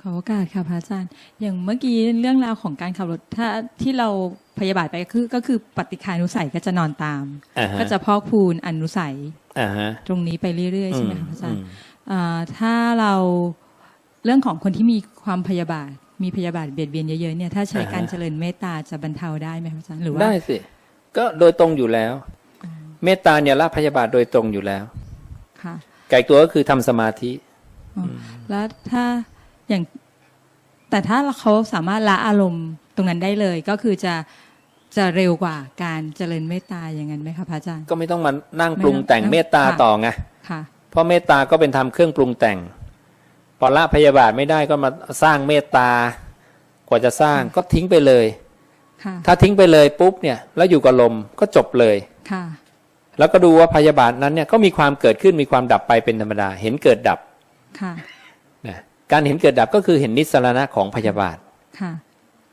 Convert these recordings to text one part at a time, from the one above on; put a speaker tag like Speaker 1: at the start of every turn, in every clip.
Speaker 1: ขอโอกาสค่ะพระอาจารย์ อย่างเมื่อกี้เรื่องราวของการขับรถถ้าที่เราพยาบาทไปก็คือก็คือปฏิคานุสัยก็จะนอนตาม
Speaker 2: อ่าฮะ
Speaker 1: ก็จะพอกพูนอนุสัย
Speaker 2: อ่าฮะ
Speaker 1: ตรงนี้ไปเรื่อยๆใช่ไหมคะพระอาจารย์
Speaker 2: ม
Speaker 1: อ่าถ้าเราเรื่องของคนที่มีความพยาบาทมีพยาบาทเบียดเบียนเยอะๆเนี่ยถ้าใช้การเจริญเมตตาจะบรรเทาได้ไหมคะพระอาจารย์หรือว่า
Speaker 2: ได้สิก็โดยตรงอยู่แล้ว เมตตาเนี่ยละพยาบาทโดยตรงอยู่แล้ว
Speaker 1: ค่ะ
Speaker 2: ไก่ตัวก็คือทำสมาธิ
Speaker 1: อ๋ออแล้วถ้า อย่างแต่ถ้าเขาสามารถละอารมณ์ตรงนั้นได้เลยก็คือจะจะเร็วกว่าการเจริญเมตตาอย่างนั้นไหมคะพระอาจารย์
Speaker 2: ก็ไม่ต้องมานั่งปรุงแต่ง
Speaker 1: ไม่ต้อง
Speaker 2: เมตตา
Speaker 1: ค่ะ
Speaker 2: ต่อไง
Speaker 1: ค่ะ
Speaker 2: เพราะเมตตาก็เป็นทำเครื่องปรุงแต่งพอละพยาบาทไม่ได้ก็มาสร้างเมตตากว่าจะสร้างก็ทิ้งไปเลย
Speaker 1: ค่ะ
Speaker 2: ถ้าทิ้งไปเลยปุ๊บเนี่ย แล้วอยู่กับลมก็จบเลย
Speaker 1: ค่ะ
Speaker 2: แล้วก็ดูว่าพยาบาทนั้นเนี่ยก็มีความเกิดขึ้นมีความดับไปเป็นธรรมดา เห็นเกิดดับ
Speaker 1: ค่ะ
Speaker 2: นะ การเห็นเกิดดับก็คือเห็นนิสรณะของพยาบาท
Speaker 1: ค่ะ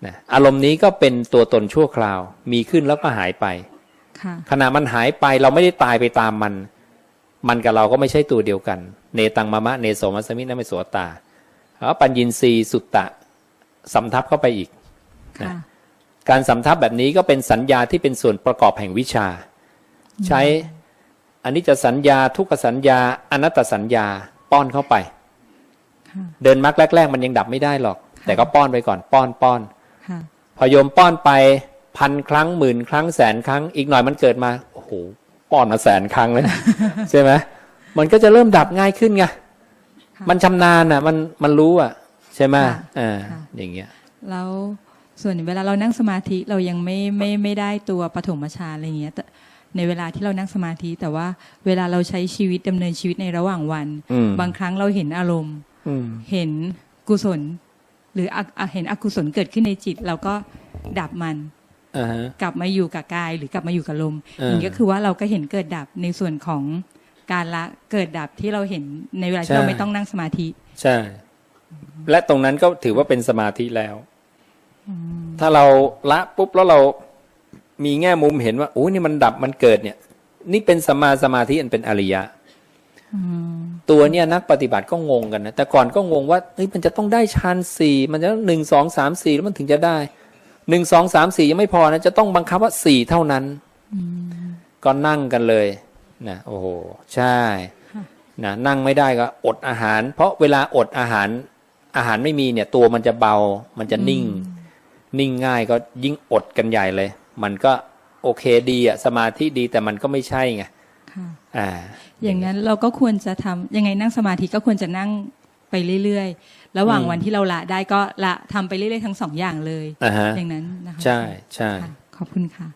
Speaker 2: นะอารมณ์นี้ก็เป็นตัวตนชั่วคราว มีขึ้นแล้วก็หายไป
Speaker 1: ค่ะ
Speaker 2: ขณะมันหายไปเราไม่ได้ตายไปตามมัน มันกับเราก็ไม่ใช่ตัวเดียวกัน เนตังมะมะเนโสมัสมินะไม่โสตาแล้วปัญญินทรีย์สุตตะสำทับเข้าไปอีก
Speaker 1: ค่ะ
Speaker 2: การสำทับแบบนี้ก็เป็นสัญญาที่เป็นส่วนประกอบแห่งวิชา ใช้อันนี้จะสัญญาทุกขสัญญาอนัตตสัญญาป้อนเข้าไป
Speaker 1: ค่ะ
Speaker 2: เดินมรรคแรก ๆ มันยังดับไม่ได้หรอก แต่ก็ป้อนไปก่อนป้อนป้อน
Speaker 1: ค่ะ
Speaker 2: พอโยมป้อนไปพันครั้งหมื่นครั้งแสนครั้ง อีกหน่อยมันเกิดมาโอ้โหป้อนมาแสนครั้งเลยใช่ไหมมันก็จะเริ่มดับง่ายขึ้นไง
Speaker 1: ค่ะ
Speaker 2: มันชำนาญอะ มันมันรู้อะ ใช่ไหม
Speaker 1: ค่ะ
Speaker 2: อ่า
Speaker 1: ค่ะ
Speaker 2: อย่างเงี้ย
Speaker 1: แล้วส่วนเวลาเรานั่งสมาธิเรายังไม่ไม่ไม่ได้ตัวปฐมฌานอะไรอย่างเงี้ยแต่ในเวลาที่เรานั่งสมาธิ แต่ว่าเวลาเราใช้ชีวิตดำเนินชีวิตในระหว่างวัน
Speaker 2: อืม
Speaker 1: บางครั้งเราเห็นอารมณ์
Speaker 2: อืม
Speaker 1: เห็นกุศล หรืออะอะเห็นอกุศลเกิดขึ้นในจิต เราก็ดับมัน
Speaker 2: อ่าฮะ
Speaker 1: กลับมาอยู่กับกายหรือกลับมาอยู่กับลม
Speaker 2: เออ
Speaker 1: อย่างนี้ก็คือว่าเราก็เห็นเกิดดับในส่วนของการละเกิดดับที่เราเห็นในเวลาที่เราไม่ต้องนั่งสมาธิ
Speaker 2: ใช่ และตรงนั้นก็ถือว่าเป็นสมาธิแล้ว ถ้าเราละปุ๊บแล้วเรามีแง่มุมเห็นว่าโอ้นี่มันดับมันเกิดเนี่ย นี่เป็นสมมาสมาธิอันเป็นอริยะ
Speaker 1: อืม
Speaker 2: ตัวเนี่ยนักปฏิบัติก็งงกันนะแต่ก่อนก็งงว่าเฮ้ยมันจะต้องได้ฌานสี่มันจะหนึ่งสองสามสี่แล้วมันถึงจะได้หนึ่งสองสามสี่ยังไม่พอนะจะต้องบังคับว่าสี่เท่านั้นก็นั่งกันเลยนะโอ้โหใช่นะนั่งไม่ได้ก็อดอาหาร เพราะเวลาอดอาหารอาหารไม่มีเนี่ย ตัวมันจะเบา มันจะนิ่ง นิ่งง่ายก็ยิ่งอดกันใหญ่เลย มันก็โอเคดีอะสมาธิดีแต่มันก็ไม่ใช่ไง
Speaker 1: ค่ะ
Speaker 2: อ่า
Speaker 1: อย่างนั้นเราก็ควรจะทำยังไงนั่งสมาธิก็ควรจะนั่งไปเรื่อยๆ ระหว่าง
Speaker 2: อืม
Speaker 1: วันที่เราละได้ก็ละทำไปเรื่อยๆทั้งสองอย่างเลย
Speaker 2: อ่าฮะ
Speaker 1: อย่างนั้นนะคะ
Speaker 2: ใช่ใช่
Speaker 1: ค่ะขอบคุณค่ะ